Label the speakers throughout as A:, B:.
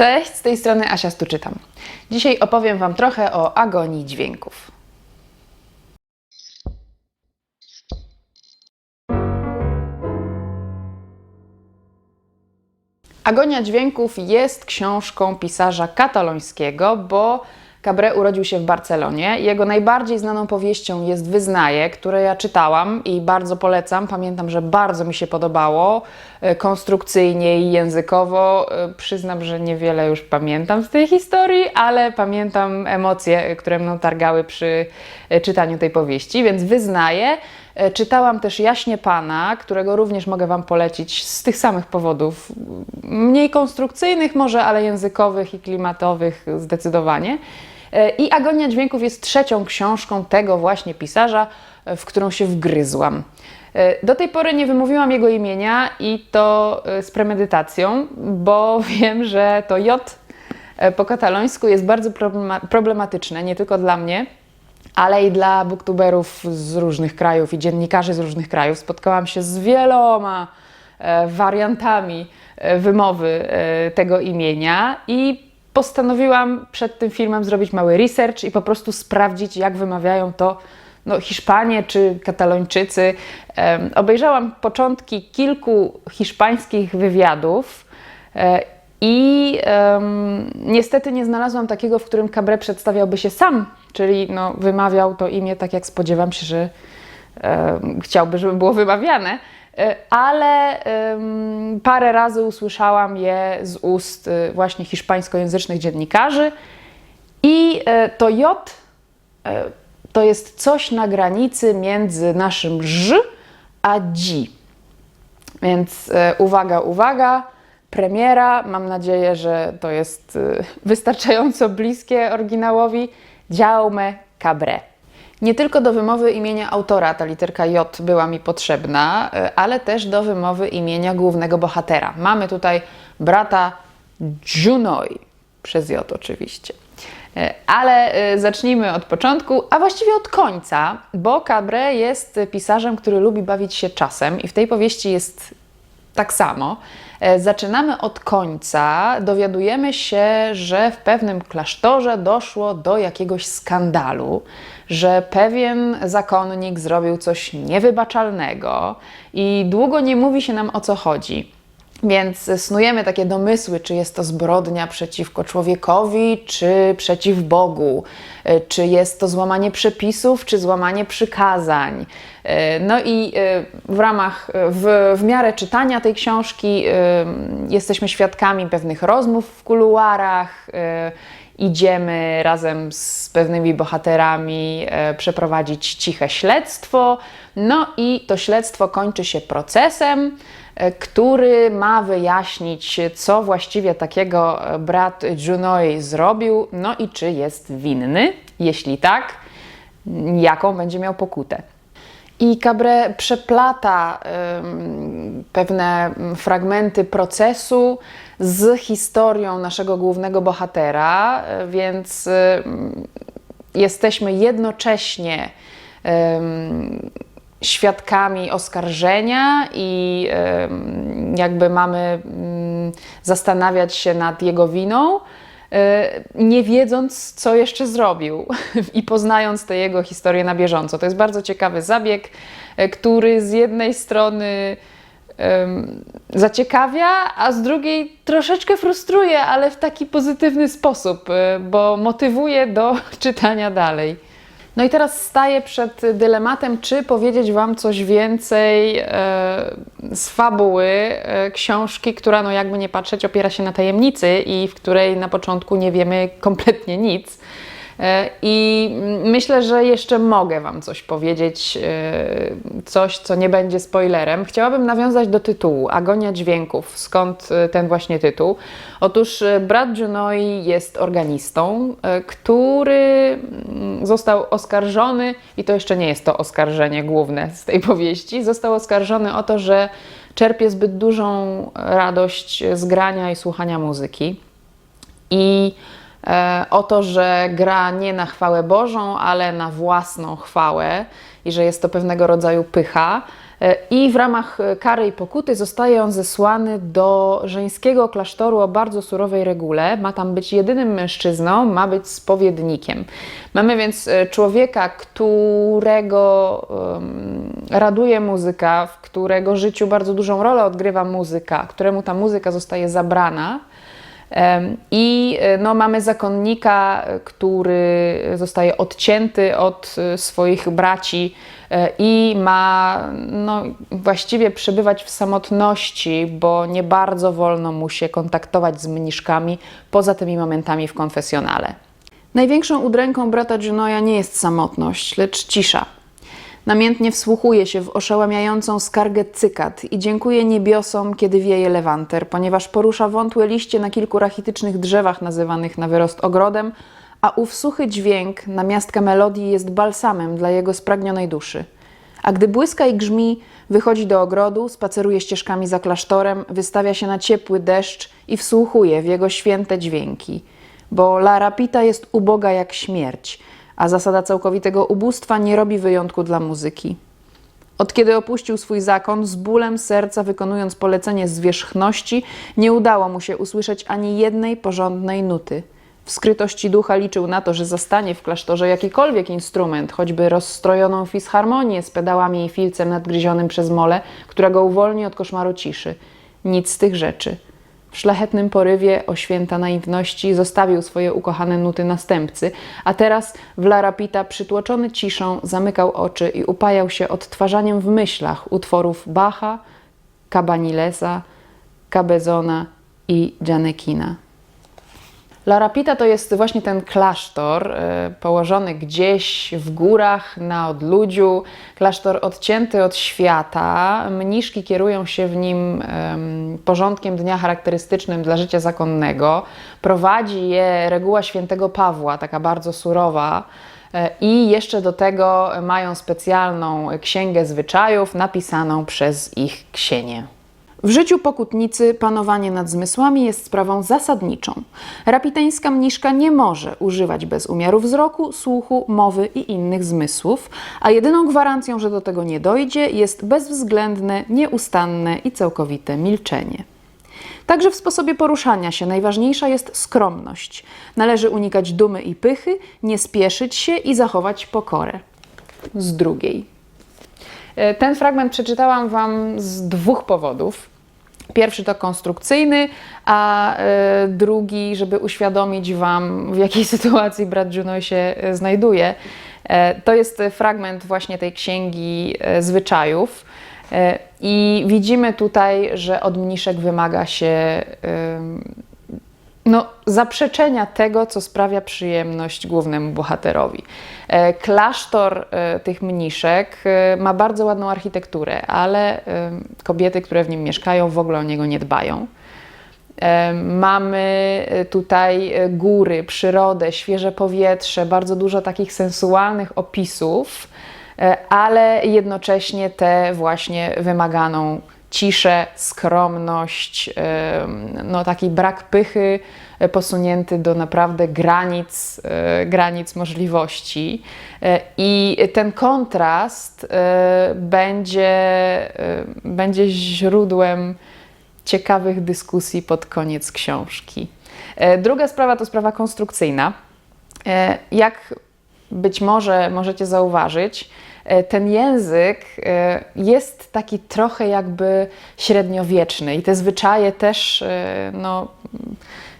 A: Cześć, z tej strony Asia Stuczytam. Dzisiaj opowiem Wam trochę o agonii dźwięków. Agonia dźwięków jest książką pisarza katalońskiego, bo Cabré urodził się w Barcelonie. Jego najbardziej znaną powieścią jest Wyznaje, które ja czytałam i bardzo polecam. Pamiętam, że bardzo mi się podobało e, konstrukcyjnie i językowo. E, Przyznam, że niewiele już pamiętam z tej historii, ale pamiętam emocje, które mną targały przy e, czytaniu tej powieści, więc Wyznaje. E, Czytałam też Jaśnie Pana, którego również mogę Wam polecić z tych samych powodów. Mniej konstrukcyjnych może, ale językowych i klimatowych zdecydowanie. E, I Agonia Dźwięków jest trzecią książką tego właśnie pisarza, e, w którą się wgryzłam. Do tej pory nie wymówiłam jego imienia i to z premedytacją, bo wiem, że to J po katalońsku jest bardzo problema- problematyczne, nie tylko dla mnie, ale i dla booktuberów z różnych krajów i dziennikarzy z różnych krajów. Spotkałam się z wieloma e, wariantami e, wymowy e, tego imienia i postanowiłam przed tym filmem zrobić mały research i po prostu sprawdzić, jak wymawiają to no, Hiszpanie czy Katalończycy. Obejrzałam początki kilku hiszpańskich wywiadów. I em, niestety nie znalazłam takiego, w którym Cabré przedstawiałby się sam, czyli no, wymawiał to imię tak, jak spodziewam się, że em, chciałby, żeby było wymawiane. E, Ale em, parę razy usłyszałam je z ust e, właśnie hiszpańskojęzycznych dziennikarzy. I e, to J e, to jest coś na granicy między naszym Ż a dzi. Więc uwaga, uwaga, premiera, mam nadzieję, że to jest e, wystarczająco bliskie oryginałowi, Jaume Cabré. Nie tylko do wymowy imienia autora ta literka J była mi potrzebna, e, ale też do wymowy imienia głównego bohatera. Mamy tutaj brata Junoi, przez J oczywiście. E, Ale zacznijmy od początku, a właściwie od końca, bo Cabré jest pisarzem, który lubi bawić się czasem i w tej powieści jest tak samo. E, Zaczynamy od końca, dowiadujemy się, że w pewnym klasztorze doszło do jakiegoś skandalu, że pewien zakonnik zrobił coś niewybaczalnego i długo nie mówi się nam o co chodzi. Więc snujemy takie domysły, czy jest to zbrodnia przeciwko człowiekowi, czy przeciw Bogu, e, czy jest to złamanie przepisów, czy złamanie przykazań. E, No i e, w ramach, w, w miarę czytania tej książki jesteśmy świadkami pewnych rozmów w kuluarach, idziemy razem z pewnymi bohaterami e, przeprowadzić ciche śledztwo. No i to śledztwo kończy się procesem, e, który ma wyjaśnić, co właściwie takiego e, brat Junoi zrobił, no i czy jest winny. Jeśli tak, jaką będzie miał pokutę. I Cabré przeplata em, pewne fragmenty procesu z historią naszego głównego bohatera, e, więc em, jesteśmy jednocześnie świadkami oskarżenia i jakby mamy mm, zastanawiać się nad jego winą, e, nie wiedząc, co jeszcze zrobił i poznając tę jego historię na bieżąco. To jest bardzo ciekawy zabieg, e, który z jednej strony zaciekawia, a z drugiej troszeczkę frustruje, ale w taki pozytywny sposób, e, bo motywuje do czytania dalej. No i teraz staję przed dylematem, czy powiedzieć Wam coś więcej e, z fabuły e, książki, która, no jakby nie patrzeć, opiera się na tajemnicy i w której na początku nie wiemy kompletnie nic. E, I myślę, że jeszcze mogę Wam coś powiedzieć, e, coś, co nie będzie spoilerem. Chciałabym nawiązać do tytułu Agonia dźwięków. Skąd e, ten właśnie tytuł? Otóż brat Junoi jest organistą, który mm, został oskarżony, i to jeszcze nie jest to oskarżenie główne z tej powieści, został oskarżony o to, że czerpie zbyt dużą radość z grania i słuchania muzyki. I o to, że gra nie na chwałę Bożą, ale na własną chwałę i że jest to pewnego rodzaju pycha. E, I w ramach e, kary i pokuty zostaje on zesłany do żeńskiego klasztoru o bardzo surowej regule. Ma tam być jedynym mężczyzną, ma być spowiednikiem. Mamy więc e, człowieka, którego um, raduje muzyka, w którego życiu bardzo dużą rolę odgrywa muzyka, któremu ta muzyka zostaje zabrana. I no, mamy zakonnika, który zostaje odcięty od swoich braci i ma no, właściwie przebywać w samotności, bo nie bardzo wolno mu się kontaktować z mniszkami poza tymi momentami w konfesjonale. Największą udręką brata Junoya nie jest samotność, lecz cisza. Namiętnie wsłuchuje się w oszałamiającą skargę cykat i dziękuję niebiosom, kiedy wieje lewanter, ponieważ porusza wątłe liście na kilku rachitycznych drzewach nazywanych na wyrost ogrodem, a ów suchy dźwięk, namiastka melodii, jest balsamem dla jego spragnionej duszy. A gdy błyska i grzmi, wychodzi do ogrodu, spaceruje ścieżkami za klasztorem, wystawia się na ciepły deszcz i wsłuchuje w jego święte dźwięki. Bo La Rapita jest uboga jak śmierć, a zasada całkowitego ubóstwa nie robi wyjątku dla muzyki. Od kiedy opuścił swój zakon, z bólem serca wykonując polecenie zwierzchności, nie udało mu się usłyszeć ani jednej porządnej nuty – w skrytości ducha liczył na to, że zastanie w klasztorze jakikolwiek instrument, choćby rozstrojoną fisharmonię z pedałami i filcem nadgryzionym przez mole, która go uwolni od koszmaru ciszy. Nic z tych rzeczy. W szlachetnym porywie o święta naiwności zostawił swoje ukochane nuty następcy, a teraz w Larapita przytłoczony ciszą zamykał oczy i upajał się odtwarzaniem w myślach utworów Bacha, Cabanilesa, Cabezona i Gianekina. La Rapita to jest właśnie ten klasztor y, położony gdzieś w górach, na odludziu, klasztor odcięty od świata. Mniszki kierują się w nim porządkiem dnia charakterystycznym dla życia zakonnego. Prowadzi je reguła świętego Pawła, taka bardzo surowa. Y, I jeszcze do tego mają specjalną księgę zwyczajów napisaną przez ich ksienie. W życiu pokutnicy panowanie nad zmysłami jest sprawą zasadniczą. Rapiteńska mniszka nie może używać bez umiaru wzroku, słuchu, mowy i innych zmysłów, a jedyną gwarancją, że do tego nie dojdzie, jest bezwzględne, nieustanne i całkowite milczenie. Także w sposobie poruszania się najważniejsza jest skromność. Należy unikać dumy i pychy, nie spieszyć się i zachować pokorę. Z drugiej. E, ten fragment przeczytałam Wam z dwóch powodów. Pierwszy to konstrukcyjny, a e, drugi, żeby uświadomić Wam, w jakiej sytuacji brat Juno się e, znajduje. To jest fragment właśnie tej księgi zwyczajów. I widzimy tutaj, że od mniszek wymaga się no, zaprzeczenia tego, co sprawia przyjemność głównemu bohaterowi. E, klasztor e, tych mniszek e, ma bardzo ładną architekturę, ale kobiety, które w nim mieszkają, w ogóle o niego nie dbają. Mamy tutaj góry, przyrodę, świeże powietrze, bardzo dużo takich sensualnych opisów, ale jednocześnie tę właśnie wymaganą ciszę, skromność, no taki brak pychy e, posunięty do naprawdę granic, e, granic możliwości. E, I ten kontrast będzie, będzie źródłem ciekawych dyskusji pod koniec książki. Druga sprawa to sprawa konstrukcyjna. Jak być może możecie zauważyć, ten język e, jest taki trochę jakby średniowieczny i te zwyczaje też e, no,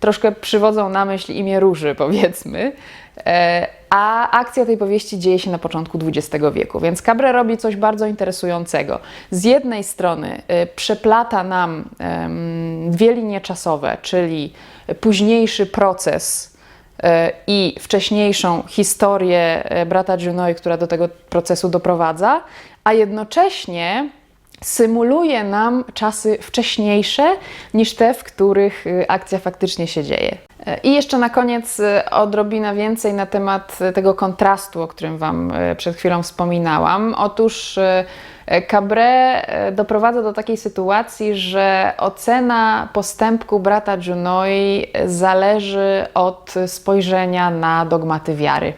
A: troszkę przywodzą na myśl imię róży, powiedzmy. A akcja tej powieści dzieje się na początku XX wieku, więc Cabre robi coś bardzo interesującego. Z jednej strony przeplata nam dwie linie czasowe, czyli późniejszy proces E, i wcześniejszą historię e, brata Junoi, która do tego procesu doprowadza, a jednocześnie symuluje nam czasy wcześniejsze niż te, w których y, akcja faktycznie się dzieje. E, I jeszcze na koniec odrobina więcej na temat tego kontrastu, o którym Wam przed chwilą wspominałam. Otóż Cabré doprowadza do takiej sytuacji, że ocena postępku brata Junoi zależy od spojrzenia na dogmaty wiary.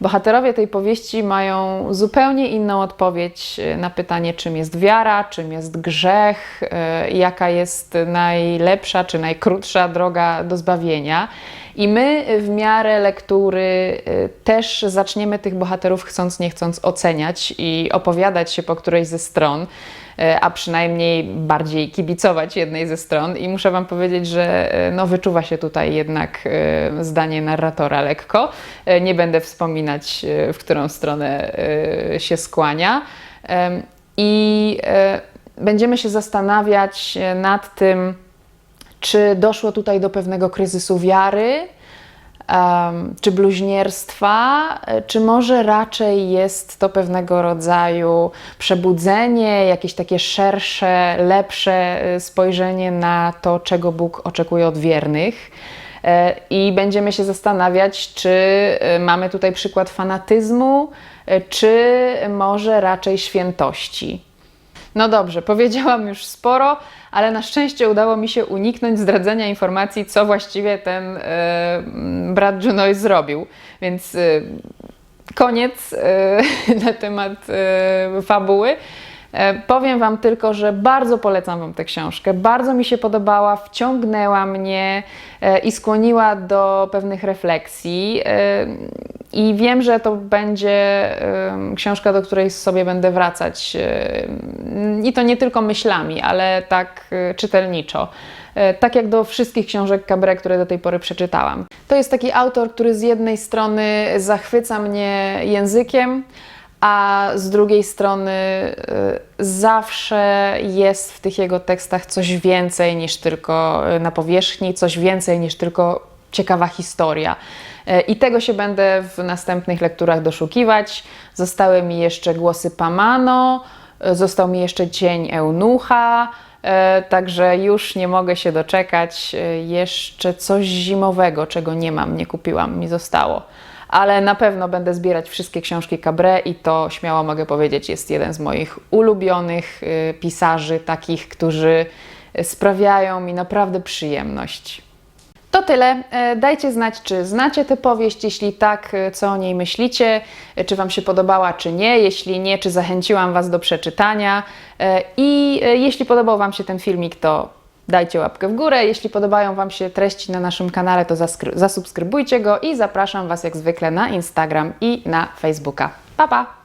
A: Bohaterowie tej powieści mają zupełnie inną odpowiedź e, na pytanie, czym jest wiara, czym jest grzech, e, jaka jest najlepsza czy najkrótsza droga do zbawienia. I my w miarę lektury też zaczniemy tych bohaterów chcąc nie chcąc oceniać i opowiadać się po którejś ze stron a przynajmniej bardziej kibicować jednej ze stron. I muszę Wam powiedzieć, że e, no, wyczuwa się tutaj jednak e, zdanie narratora lekko. E, Nie będę wspominać, e, w którą stronę e, się skłania. I e, będziemy się zastanawiać e, nad tym, czy doszło tutaj do pewnego kryzysu wiary, em, czy bluźnierstwa, e, czy może raczej jest to pewnego rodzaju przebudzenie, jakieś takie szersze, lepsze e, spojrzenie na to, czego Bóg oczekuje od wiernych. E, I będziemy się zastanawiać, czy mamy tutaj przykład fanatyzmu, czy może raczej świętości. No dobrze, powiedziałam już sporo, ale na szczęście udało mi się uniknąć zdradzenia informacji, co właściwie ten mm, brat Junoy zrobił. Więc e, koniec e, na temat fabuły. E, Powiem Wam tylko, że bardzo polecam Wam tę książkę. Bardzo mi się podobała, wciągnęła mnie e, i skłoniła do pewnych refleksji. E, I wiem, że to będzie książka, do której sobie będę wracać. I to nie tylko myślami, ale tak czytelniczo. Tak jak do wszystkich książek Cabaret, które do tej pory przeczytałam. To jest taki autor, który z jednej strony zachwyca mnie językiem, a z drugiej strony y, zawsze jest w tych jego tekstach coś więcej niż tylko y, na powierzchni, coś więcej niż tylko ciekawa historia. Y, I tego się będę w następnych lekturach doszukiwać. Zostały mi jeszcze głosy Pamano, został mi jeszcze cień Eunucha. Także już nie mogę się doczekać. Jeszcze coś zimowego, czego nie mam, nie kupiłam, mi zostało ale na pewno będę zbierać wszystkie książki Cabré i to śmiało mogę powiedzieć, jest jeden z moich ulubionych y, pisarzy, takich, którzy sprawiają mi naprawdę przyjemność. To tyle. E, Dajcie znać, czy znacie tę powieść. Jeśli tak, e, co o niej myślicie, e, czy Wam się podobała, czy nie. Jeśli nie, czy zachęciłam Was do przeczytania. I jeśli podobał Wam się ten filmik, to dajcie łapkę w górę. Jeśli podobają Wam się treści na naszym kanale, to zasubskrybujcie go i zapraszam Was jak zwykle na Instagram i na Facebooka. Pa, pa!